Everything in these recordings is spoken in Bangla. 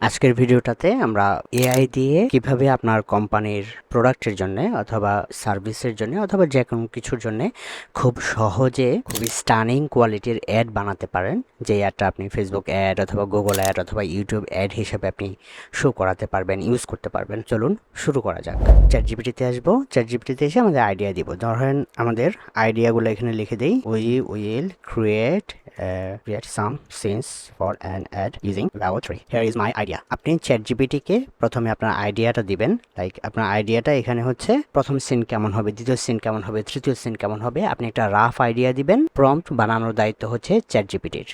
আজকের ভিডিওটাতে আমরা এআই দিয়ে কীভাবে আপনার কোম্পানির প্রোডাক্টের জন্য অথবা সার্ভিসের জন্য অথবা যে কোনো কিছুর জন্য খুব সহজে খুবই স্টানিং কোয়ালিটির অ্যাড বানাতে পারেন। যে অ্যাডটা আপনি ফেসবুক অ্যাড অথবা গুগল অ্যাড অথবা ইউটিউব অ্যাড হিসেবে আপনি শো করাতে পারবেন ইউজ করতে পারবেন। চলুন শুরু করা যাক। চ্যাট জিপিটিতে আসব। চ্যাট জিপিটিতে এসে আমাদের আইডিয়া দিব। ধরেন আমাদের আইডিয়াগুলো এখানে লিখে দিই। We will create create some scenes for an ad using Veo three here is my idea আপনি চ্যাট জিপিটিকে প্রথমে আপনার আইডিয়াটা দিবেন। লাইক আপনার আইডিয়াটা এখানে হচ্ছে প্রথম সিন কেমন হবে দ্বিতীয় সিন কেমন হবে তৃতীয় সিন কেমন হবে আপনি একটা রাফ আইডিয়া দিবেন। প্রম্পট বানানোর দায়িত্ব হচ্ছে chat জিপিটির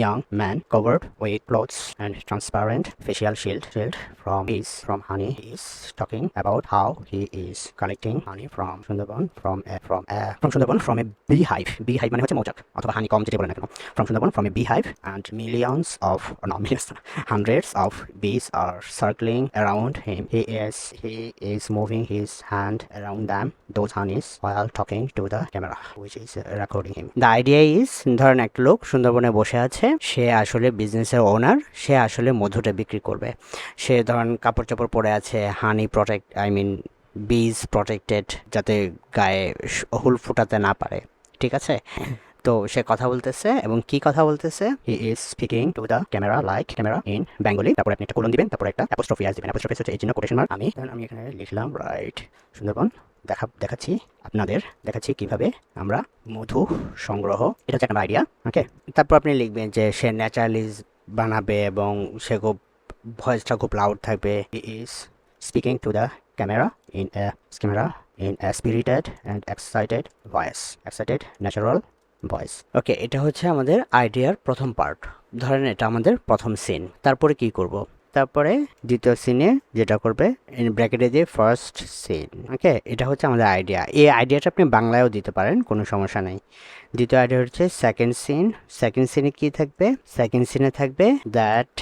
young man covered with clothes and transparent facial shield shield is from honey he is talking about how he is collecting honey from Sundarban from a, from a, from Sundarban from a beehive. Beehive মানে হচ্ছে মৌচাক অথবা হানি কম যেটা বলেন না কেন। Sundarban from a beehive and millions of or not millions hundreds of bees are circling around him he is he is moving his hand around them those honeys while talking to the camera which is uh, recording him the idea is ধরেন একটা লোক সুন্দরবনে বসে আছে সে আসলে বিজনেসের ওনার সে আসলে মধুটা বিক্রি করবে সে ধরেন কাপড় চাপড় পরে আছে হানি প্রোটেক্ট আই মিন বীজ প্রোটেক্টেড যাতে গায়ে হুল ফুটাতে না পারে ঠিক আছে তো সে কথা বলতেছে এবং কি কথা বলতেছে? He is speaking to the camera like camera in Bengali তারপর আপনি একটা কোলন দিবেন, তারপর একটা অ্যাপোস্ট্রফি আস অ্যাপোস্ট্রফি হচ্ছে এই জন্য কোটেশন মার্ক আমি আমি এখানে লিখলাম রাইট সুন্দরবন, দেখা, দেখাচ্ছি আপনাদের, দেখাচ্ছি কীভাবে আমরা মধু সংগ্রহ, এটা হচ্ছে একটা আইডিয়া ওকে তারপর আপনি লিখবেন যে সে ন্যাচারালিজ বানাবে এবং সে খুব ভয়েসটা খুব লাউড থাকবে। Is speaking to the camera in camera in spirited and excited voice excited natural voice. Okay, এটা হচ্ছে আমাদের আইডিয়ার প্রথম পার্ট। ধরেন এটা আমাদের প্রথম সিন তারপরে কি করব? তারপরে দ্বিতীয় সিনে যেটা করবে ব্র্যাকেটে দিয়ে ফার্স্ট সিন ওকে, এটা হচ্ছে আমাদের আইডিয়া। এই আইডিয়াটা আপনি বাংলায়ও দিতে পারেন, কোনো সমস্যা নেই। দ্বিতীয় আইডিয়া হচ্ছে সেকেন্ড সিন সেকেন্ড সিনে কি থাকবে সেকেন্ড সিনে থাকবে দ্যাট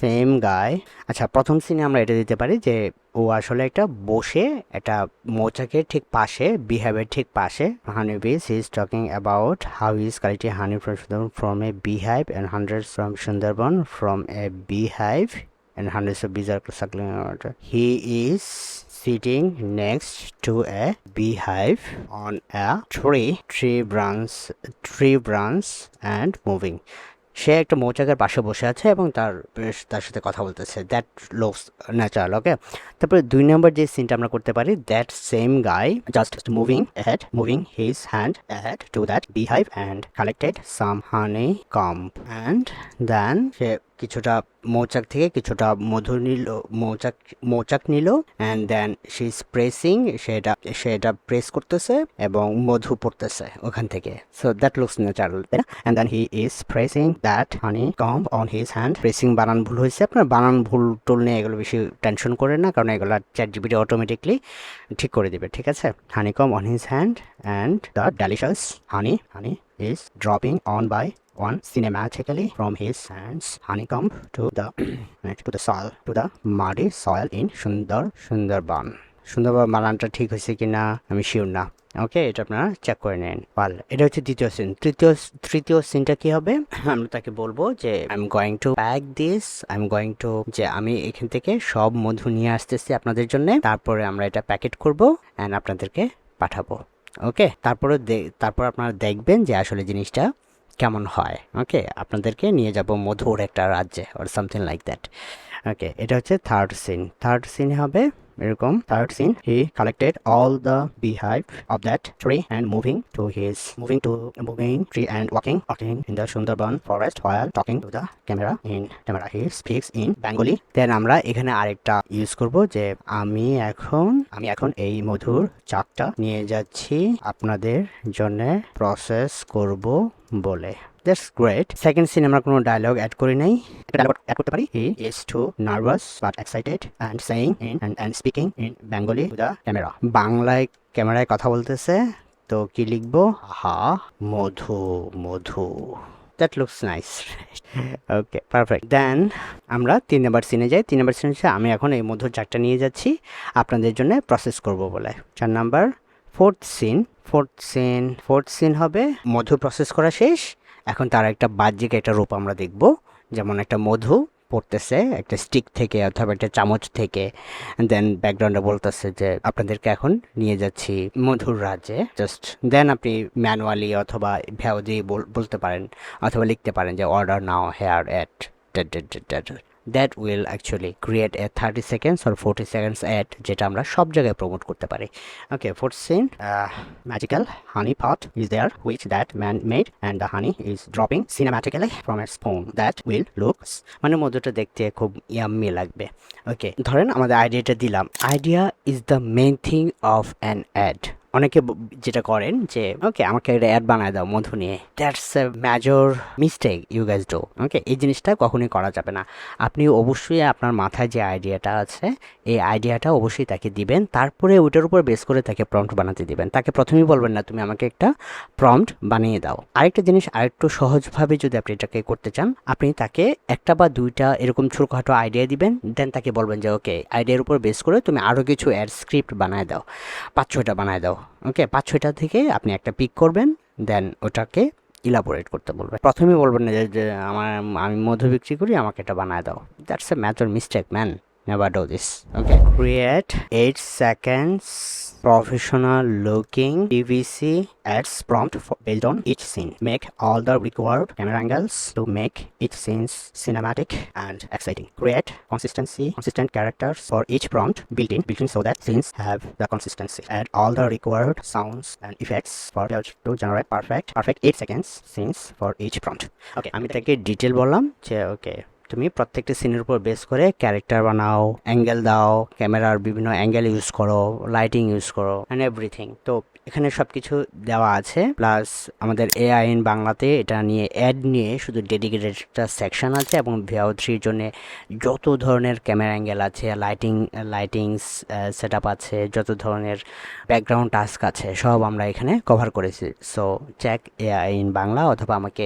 সেম গায় আচ্ছা প্রথম সিনে আমরা এটা দিতে পারি যে ও আসলে একটা বসে, একটা মৌচাকের ঠিক পাশে বিহাইভের ঠিক পাশে honey bees is talking about how is collecting honey from Sundarban from a beehive and hundreds from Sundarban from a beehive hundreds of bees are circling around. her. Sitting next to a beehive on a tree, tree branch, tree branch, and moving. সে একটা মৌচাকের পাশে বসে আছে এবং তার বেশ তার সাথে কথা বলতেছে। দ্যাট লোকস ন্যাচারাল ওকে তারপরে দুই নম্বর যে সিনটা আমরা করতে পারি that same guy just moving head moving his hand head to that beehive and collected some honey comb and then সে কিছুটা মৌচাক থেকে কিছুটা মধু নিল, মৌচাক মৌচাক নিল and then she is pressing সেটা সেটা প্রেস করতেছে এবং মধু পড়তেছে ওখান থেকে। সো দ্যাট লুকস ন্যাচারাল তাই না? And then he is pressing that honey comb on his hand pressing বানান ভুল হয়েছে আপনার। বানান ভুল টুল নিয়ে এগুলো বেশি টেনশন করেন না, কারণ এগুলো চ্যাট জিবিটি অটোমেটিকলি ঠিক করে দেবে, ঠিক আছে? Honey comb on his hand and the delicious honey honey is dropping on by one cinematically from his hands. Honeycomb to the to the soil, to the muddy soil in Sundar, Sundarban. Sundarban বানানটা ঠিক হয়েছে কিনা আমি শিওর না ওকে এটা আপনারা চেক করে নেন। পারলে এটা হচ্ছে দ্বিতীয় সিন তৃতীয় তৃতীয় সিনটা কি হবে? আমরা তাকে বলব যে I am going to pack this I am going to যে আমি এখান থেকে সব মধু নিয়ে আসতেছি আপনাদের জন্য। তারপরে আমরা এটা প্যাকেট করব অ্যান্ড আপনাদেরকে পাঠাবো। ওকে তারপরে তারপর আপনারা দেখবেন যে আসলে জিনিসটা কেমন হয়। ওকে আপনাদেরকে নিয়ে যাব মধুর একটা রাজ্যে or something like that okay এটা হচ্ছে থার্ড সিন থার্ড সিন হবে এরকম third scene he collected all the beehive of that tree and moving to his moving to moving tree and walking walking in the Sundarban forest while talking to the camera in camera he speaks in Bengali then আমরা এখানে আরেকটা ইউজ করব যে আমি এখন আমি এখন এই মধুর চাকটা নিয়ে যাচ্ছি আপনাদের জন্য প্রসেস করব বলে। দ্যাটস গ্রেট সেকেন্ড সিন আমরা কোনো ডায়লগ অ্যাড করি নাই। একটা ডায়লগ অ্যাড করতে পারি। He is too nervous but excited and saying in and and speaking in Bengali to the camera বাংলায় ক্যামেরায় কথা বলতেছে, তো কি লিখব? হা মধু মধু। That looks nice okay perfect then আমরা তিন নম্বর সিনে যাই। তিন নম্বর সিনে আমি এখন এই মধুর চারটা নিয়ে যাচ্ছি। আপনাদের জন্য প্রসেস করব বলে। চার number fourth scene fourth scene fourth scene হবে মধু প্রসেস করা শেষ। এখন তার একটা বাহ্যিক একটা রূপ আমরা দেখব। যেমন একটা মধু পড়তেছে, একটা স্টিক থেকে অথবা একটা চামচ থেকে। দেন ব্যাকগ্রাউন্ডে বলতেছে যে, আপনাদেরকে এখন নিয়ে যাচ্ছি মধুর রাজ্যে। জাস্ট দেন আপনি ম্যানুয়ালি অথবা ভ্যাও দিয়ে বল- বলতে পারেন, অথবা লিখতে পারেন যে order now here at that will actually create a thirty seconds or forty seconds ad যেটা আমরা সব জায়গায় প্রমোট করতে পারি। Okay fourth scene magical honey pot is there which that man made and the honey is dropping cinematically from a spoon that will looks মানে মধুটা দেখতে খুব ইয়াম্মি লাগবে। ওকে ধরেন আমাদের আইডিয়াটা দিলাম। Idea is the main thing of an ad অনেকে যেটা করেন যে, ওকে, আমাকে একটা অ্যাড বানায় দাও, মধু নিয়ে। That's a major mistake you guys do okay এই জিনিসটা কখনোই করা যাবে না। আপনি অবশ্যই আপনার মাথায় যে আইডিয়াটা আছে, এই আইডিয়াটা অবশ্যই তাকে দিবেন। তারপরে ওইটার উপর বেস করে তাকে প্রম্পট বানাতে দিবেন। তাকে প্রথমেই বলবেন না, তুমি আমাকে একটা প্রম্পট বানিয়ে দাও। আরেকটা জিনিস আরেকটু সহজভাবে যদি আপনি এটাকে করতে চান, আপনি তাকে একটা বা দুইটা এরকম ছোটোখাটো আইডিয়া দিবেন দেন তাকে বলবেন যে, ওকে আইডিয়ার উপর বেস করে তুমি আরও কিছু অ্যাড স্ক্রিপ্ট বানায় দাও, পাঁচ ছয়টা বানায় দাও। ওকে পাঁচ ছয়টা থেকে আপনি একটা পিক করবেন দেন ওটাকে ইলাবোরেট করতে বলবেন। প্রথমেই বলবেন না যে আমার, আমি মধু বিক্রি করি, আমাকে এটা বানায় দাও। That's a major mistake man never do this okay create 8 seconds professional looking pvc ads prompt for, based on each scene make all the required camera angles to make each scenes cinematic and exciting create consistency consistent characters for each prompt built in built so that scenes have the consistency add all the required sounds and effects for to generate perfect perfect 8 seconds scenes for each prompt okay আমি তাকে ডিটেল বললাম যে ওকে তুমি প্রত্যেকটি সিনের উপর বেস করে ক্যারেক্টার বানাও অ্যাঙ্গেল দাও ক্যামেরার বিভিন্ন অ্যাঙ্গেল ইউজ করো লাইটিং ইউজ করো অ্যান্ড এভরিথিং তো এখানে সব কিছু দেওয়া আছে। প্লাস আমাদের এআই ইন বাংলাতে এটা নিয়ে অ্যাড নিয়ে শুধু ডেডিকেটেড একটা সেকশন আছে এবং ভিআও থ্রির জন্য যত ধরনের ক্যামেরা অ্যাঙ্গেল আছে লাইটিং লাইটিংস সেট আছে, যত ধরনের ব্যাকগ্রাউন্ড টাস্ক আছে, সব আমরা এখানে কভার করেছি। So check AI in Bangla অথবা আমাকে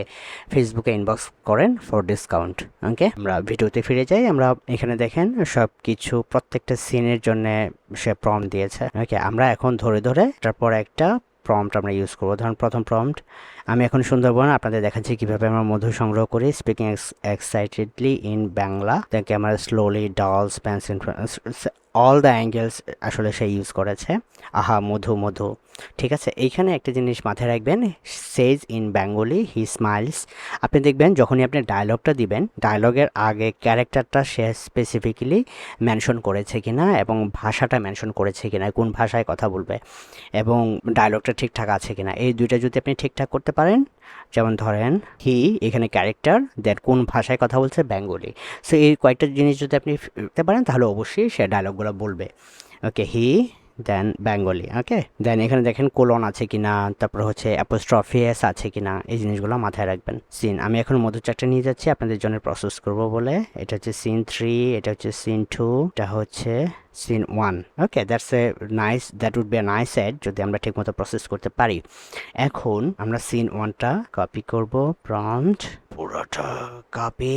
ফেসবুকে ইনবক্স করেন ফর ডিসকাউন্ট ওকে আমরা ভিডিওতে ফিরে যাই, আমরা এখানে দেখেন সব কিছু প্রত্যেকটা সিনের জন্য সে প্রম দিয়েছে ওকে আমরা এখন ধরে ধরে, তারপর একটা প্রম্পট আমরা ইউজ করব। ধরুন প্রথম প্রম্পট আমি এখন সুন্দরবন আপনাদের দেখাচ্ছি কীভাবে আমরা মধু সংগ্রহ করি speaking excitedly in Bangla the camera slowly dolls pencil all the angles আসলে সে ইউজ করেছে। আহা, মধু মধু। ঠিক আছে, এইখানে একটা জিনিস মাথায় রাখবেন says in Bengali he smiles আপনি দেখবেন, যখনই আপনি ডায়লগটা দিবেন ডায়লগের আগে ক্যারেক্টারটা সে স্পেসিফিক্যালি মেনশন করেছে কি না এবং ভাষাটা মেনশন করেছে কি না কোন ভাষায় কথা বলবে এবং ডায়লগটা ঠিকঠাক আছে কি না এই দুইটা যদি আপনি ঠিকঠাক করতে পারেন, যেমন ধরেন হি এখানে ক্যারেক্টার দ্যাট কোন ভাষায় কথা বলছে বেঙ্গলি সো এই কয়েকটা জিনিস যদি আপনি পারেন, তাহলে অবশ্যই সে ডায়লগগুলো বলবে। ওকে হি দেন বেঙ্গলি ওকে দেন এখানে দেখেন কোলন আছে কিনা, তারপর হচ্ছে অ্যাপোস্ট্রফিয়াস আছে কিনা, এই জিনিসগুলো মাথায় রাখবেন। সিন আমি এখন মধু চারটা নিয়ে যাচ্ছি, আপনাদের জন্য প্রসেস করব বলে। এটা হচ্ছে সিন থ্রি এটা হচ্ছে সিন টু এটা হচ্ছে scene one okay that's a nice that would be nice ad যদি আমরা ঠিকমতো প্রসেস করতে পারি। এখন আমরা সিন ওয়ানটা কপি করব প্রম্পট পুরোটা কপি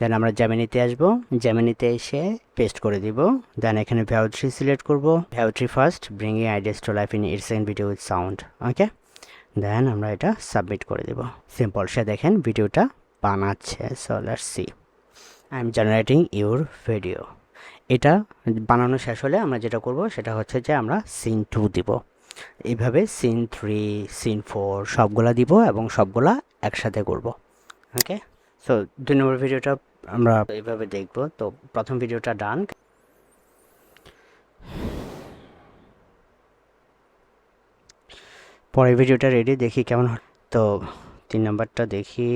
দেন আমরা জ্যামিনিতে আসব। জ্যামিনিতে এসে পেস্ট করে দিব। দেন এখানে ভ্যাউ থ্রি সিলেক্ট করব। Veo three first bringing ideas to life in its an video with sound okay then আমরা এটা সাবমিট করে দেব। সিম্পল সে দেখেন ভিডিওটা বানাচ্ছে। So let's see I am generating your video এটা বানানো শেষ হলে আমরা যেটা করব, সেটা হচ্ছে যে আমরা সিন টু দিব। এইভাবে সিন থ্রি সিন ফোর সবগুলা দিব এবং সবগুলা একসাথে করব ওকে সো দুই নম্বর ভিডিওটা আমরা এইভাবে দেখব। তো প্রথম ভিডিওটা ডান। পরের ভিডিওটা রেডি দেখি কেমন তো তিন নম্বরটা দেখি।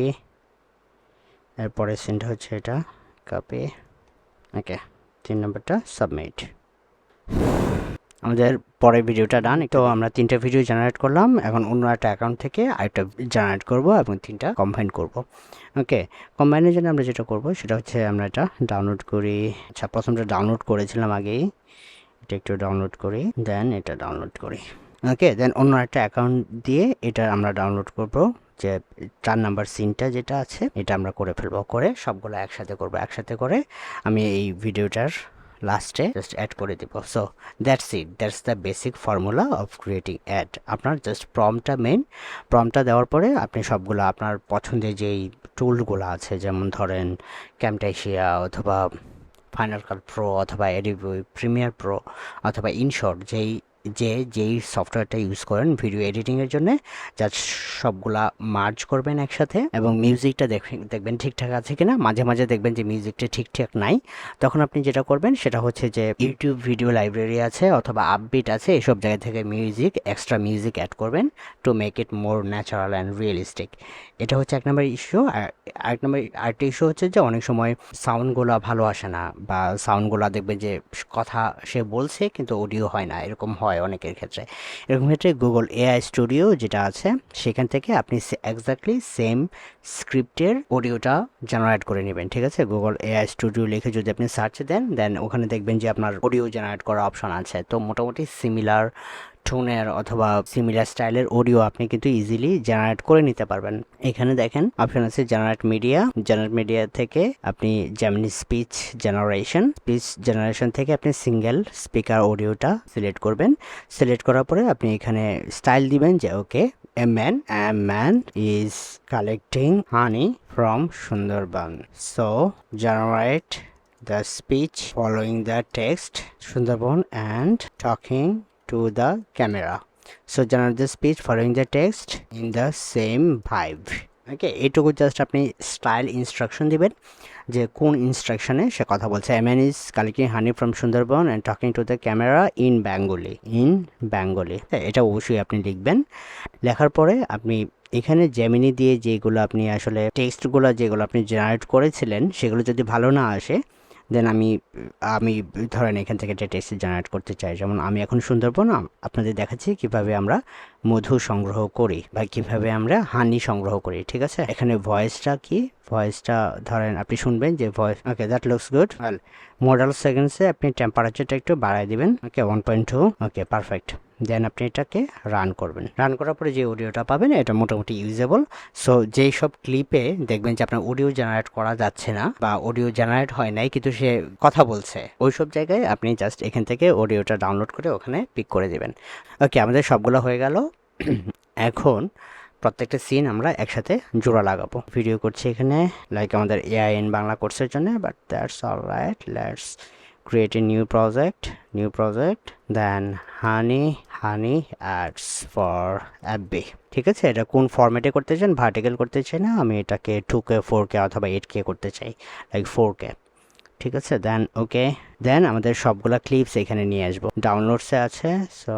এরপরের সিনটা হচ্ছে এটা। কাপে ওকে তিন নম্বরটা সাবমিট আমাদের পরের ভিডিওটা ডান তো আমরা তিনটা ভিডিও জেনারেট করলাম। এখন অন্য একটা অ্যাকাউন্ট থেকে আরেকটা জেনারেট করব এবং তিনটা কম্বাইন করব। ওকে কম্বাইনের জন্য আমরা যেটা করব, সেটা হচ্ছে আমরা এটা ডাউনলোড করি। আচ্ছা প্রথমটা ডাউনলোড করেছিলাম আগেই। এটা একটু ডাউনলোড করি দেন এটা ডাউনলোড করি। ওকে দেন অন্য একটা অ্যাকাউন্ট দিয়ে এটা আমরা ডাউনলোড করব। যে চার নাম্বার সিনটা যেটা আছে, এটা আমরা করে ফেলব। করে সবগুলো একসাথে করব। একসাথে করে আমি এই ভিডিওটার লাস্টে জাস্ট অ্যাড করে দিব। So that's it that's the basic formula of creating ad আপনার জাস্ট প্রমটা মেন প্রমটা দেওয়ার পরে আপনি সবগুলো আপনার পছন্দের যেই টুলগুলো আছে, যেমন ধরেন ক্যামটাইশিয়া অথবা ফাইনাল কাট প্রো অথবা এডিবি প্রিমিয়ার প্রো অথবা ইনশর্ট যেই যে, যেই সফটওয়্যারটা ইউজ করেন ভিডিও এডিটিংয়ের জন্য জাস্ট সবগুলা মার্জ করবেন একসাথে এবং মিউজিকটা দেখবেন দেখবেন ঠিকঠাক আছে কিনা। মাঝে মাঝে দেখবেন যে মিউজিকটা ঠিকঠাক নাই। তখন আপনি যেটা করবেন, সেটা হচ্ছে যে ইউটিউব ভিডিও লাইব্রেরি আছে অথবা আপবিট আছে, এসব জায়গা থেকে মিউজিক এক্সট্রা মিউজিক অ্যাড করবেন to make it more natural and realistic এটা হচ্ছে এক নম্বর ইস্যু আর এক নম্বর, আরেকটা ইস্যু হচ্ছে যে, অনেক সময় সাউন্ডগুলো ভালো আসে না বা সাউন্ডগুলো দেখবেন যে, কথা সে বলছে কিন্তু অডিও হয় না, এরকম হয়। অনেকের ক্ষেত্রে। এরকম ক্ষেত্রে গুগল এআই স্টুডিও যেটা আছে, সেখান থেকে আপনি এক্স্যাক্টলি সেম স্ক্রিপ্টের অডিওটা জেনারেট করে নেবেন, ঠিক আছে? গুগল এআই স্টুডিও লিখে যদি আপনি সার্চ দেন দেন ওখানে দেখবেন যে আপনার অডিও জেনারেট করার অপশন আছে। তো মোটামুটি সিমিলার টোনের অথবা সিমিলার স্টাইলের অডিও আপনি কিন্তু ইজিলি জেনারেট করে নিতে পারবেন। এখানে দেখেন অপশন আছে জেনারেট মিডিয়া জেনারেট মিডিয়া থেকে আপনি যেমনি স্পিচ জেনারেশন স্পিচ জেনারেশন থেকে আপনি সিঙ্গেল স্পিকার অডিওটা সিলেক্ট করবেন। সিলেক্ট করার পরে আপনি এখানে স্টাইল দিবেন যে okay a man a man is collecting honey from Sundarban so generate the speech following the text, Sundarban and talking to the camera. So, generate the speech following the text in the same vibe. Okay এইটুকু জাস্ট আপনি স্টাইল ইনস্ট্রাকশন দিবেন, যে কোন ইনস্ট্রাকশনে সে কথা বলছে a man is collecting honey from Sundarban and talking to the camera in Bengali in Bengali এটা অবশ্যই আপনি লিখবেন লেখার পরে আপনি এখানে জেমিনি দিয়ে যেগুলো আপনি আসলে টেক্সটগুলো যেগুলো আপনি জেনারেট করেছিলেন, সেগুলো যদি ভালো না আসে দেন আমি আমি ধরেন এখান থেকে একটা টেক্সট জেনারেট করতে চাই। যেমন আমি এখন সুন্দরবন আপনাদের দেখাচ্ছি কীভাবে আমরা মধু সংগ্রহ করি বা কীভাবে আমরা হানি সংগ্রহ করি, ঠিক আছে? এখানে ভয়েসটা কি? ভয়েসটা ধরেন আপনি শুনবেন যে voice okay that looks good model সেকেন্ডসে আপনি টেম্পারেচারটা একটু বাড়ায় দিবেন। Okay one point two okay perfect then আপনি এটাকে রান করবেন। রান করার পরে যে অডিওটা পাবেন, এটা মোটামুটি ইউজেবল সো যেই সব ক্লিপে দেখবেন যে আপনার অডিও জেনারেট করা যাচ্ছে না বা অডিও জেনারেট হয় নাই, কিন্তু সে কথা বলছে, ওই সব জায়গায় আপনি জাস্ট এখান থেকে অডিওটা ডাউনলোড করে ওখানে পিক করে দেবেন। ওকে আমাদের সবগুলো হয়ে গেল। এখন প্রত্যেকটা সিন আমরা একসাথে জোড়া লাগাবো। ভিডিও করছি এখানে লাইক আমাদের এআইএন বাংলা কোর্সের জন্য but that's all right let's create a new project new project then honey honey ads for অ্যাপবি ঠিক আছে? এটা কোন ফরম্যাটে করতে চান? ভার্টিক্যাল করতে চাই না? আমি এটাকে টু কে ফোর কে অথবা এইট কে করতে চাই লাইক ফোর কে ঠিক আছে? দেন ওকে দেন আমাদের সবগুলা ক্লিপস এখানে নিয়ে আসব। ডাউনলোডসে আছে সো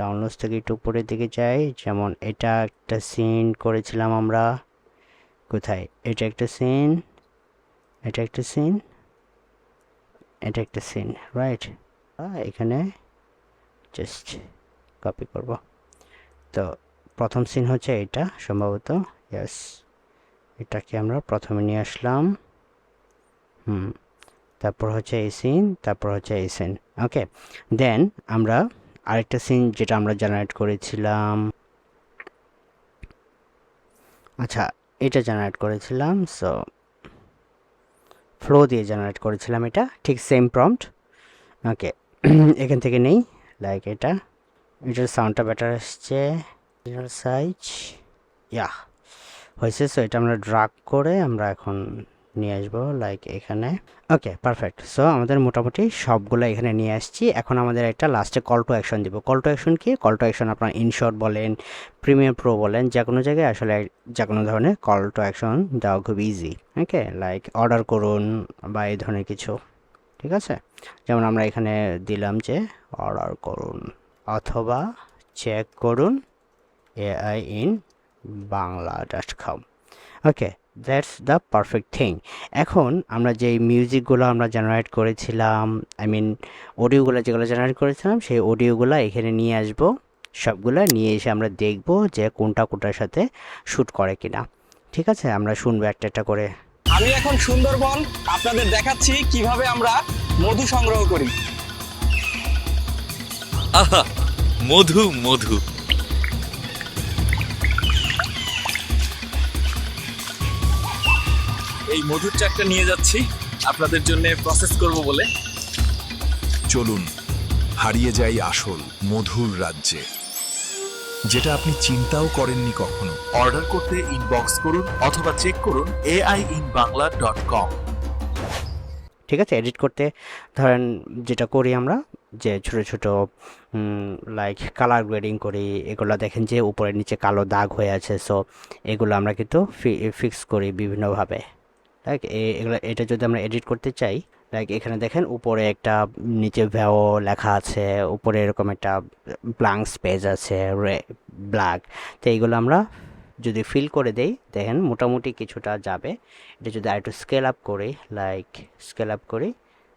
ডাউনলোডস থেকে একটু উপরের দিকে যাই। যেমন এটা একটা সিন করেছিলাম আমরা। কোথায়? এটা একটা সিন এটা একটা সিন এটা একটা সিন রাইট এখানে জাস্ট কপি করব। তো প্রথম সিন হচ্ছে এটা সম্ভবত। ইয়েস এটাকে আমরা প্রথমে নিয়ে আসলাম। হুম। তারপর হচ্ছে এই সিন তারপর হচ্ছে এই সিন ওকে দেন আমরা আরেকটা সিন যেটা আমরা জেনারেট করেছিলাম। আচ্ছা এটা জেনারেট করেছিলাম সো ফ্লো দিয়ে জেনারেট করেছিলাম এটা, ঠিক সেম প্রম্পট ওকে এখান থেকে নেই লাইক এটা। এটার সাউন্ডটা বেটার আসছে। সাইজ ইয়া হয়েছে। সো এটা আমরা ড্রাগ করে আমরা এখন নিয়ে আসব লাইক এখানে। ওকে পারফেক্ট সো আমাদের মোটামুটি সবগুলো এখানে নিয়ে আসছি। এখন আমাদের একটা লাস্টে কল টু অ্যাকশন দিব। কল টু অ্যাকশন কি? কল টু অ্যাকশন আপনার ইনশর্ট বলেন প্রিমিয়ার প্রো বলেন যে কোনো জায়গায় আসলে যে কোনো ধরনের কল টু অ্যাকশন দেওয়া খুব ইজি ওকে লাইক অর্ডার করুন বা এই ধরনের কিছু। ঠিক আছে? যেমন আমরা এখানে দিলাম যে অর্ডার করুন অথবা চেক করুন AI in Bangla dot com okay that's the perfect thing এখন আমরা যেই মিউজিকগুলো আমরা জেনারেট করেছিলাম আই মিন অডিওগুলো যেগুলো জেনারেট করেছিলাম সেই অডিওগুলো এখানে নিয়ে আসব। সবগুলো নিয়ে এসে আমরা দেখব যে কোনটা কোনটার সাথে শ্যুট করে কিনা। ঠিক আছে? আমরা শুনব একটা একটা করে। আমি এখন সুন্দরবন আপনাদের দেখাচ্ছি কীভাবে আমরা মধু সংগ্রহ করি। আহা! মধু মধু। এই মধুর চাকটা নিয়ে যাচ্ছি। আপনাদের জন্য প্রসেস করব বলে। চলুন হারিয়ে যাই আসল মধুর রাজ্যে যেটা আপনি চিন্তাও করেননি কখনো। অর্ডার করতে ইনবক্স করুন অথবা চেক করুন AI in Bangla dot com ঠিক আছে এডিট করতে ধরেন যেটা করি আমরা যে ছোট ছোট লাইক কালার গ্রেডিং করি এগুলো দেখেন যে উপরে নিচে কালো দাগ হয়ে আছে সো এগুলো আমরা কিন্তু ফিক্স করি বিভিন্নভাবে। লাইক এগুলো, এটা যদি আমরা এডিট করতে চাই লাইক এখানে দেখেন উপরে একটা, নিচে ভ্যাও লেখা আছে, উপরে এরকম একটা ব্লাঙ্ক স্পেস আছে ব্ল্যাক তো এইগুলো আমরা যদি ফিল করে দেই, দেখেন মোটামুটি কিছুটা যাবে। এটা যদি আরেকটু স্কেল আপ করি লাইক স্কেল আপ করি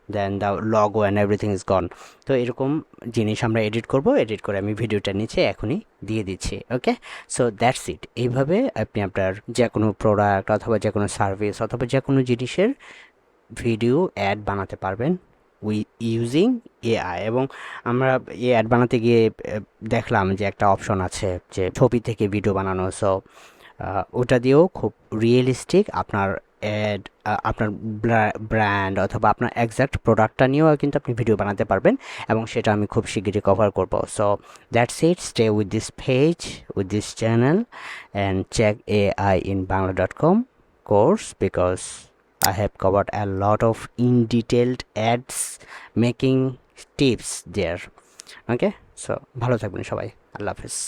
then the logo and everything is gone তো এরকম জিনিস আমরা এডিট করব এডিট করে আমি ভিডিওটা নিচে এখনই দিয়ে দিচ্ছি ওকে সো দ্যাটস ইট এইভাবে আপনি আপনার যে কোনো প্রোডাক্ট অথবা যে কোনো সার্ভিস অথবা যে কোনো জিনিসের ভিডিও অ্যাড বানাতে পারবেন উই ইউজিং এআই এবং আমরা এ অ্যাড বানাতে গিয়ে দেখলাম যে একটা অপশন আছে যে ছবি থেকে ভিডিও বানানো। সো ওটা দিয়েও খুব রিয়েলিস্টিক আপনার আপনার ব্র্যান্ড অথবা আপনার এক্স্যাক্ট প্রোডাক্টটা নিয়েও কিন্তু আপনি ভিডিও বানাতে পারবেন এবং সেটা আমি খুব শিগগিরই কভার করব। So that's it stay with this page with this channel and check A I in Bangla dot com course because I have covered a lot of in detailed ads making tips there. Okay, so ভালো থাকবেন সবাই। আল্লাহ হাফিজ।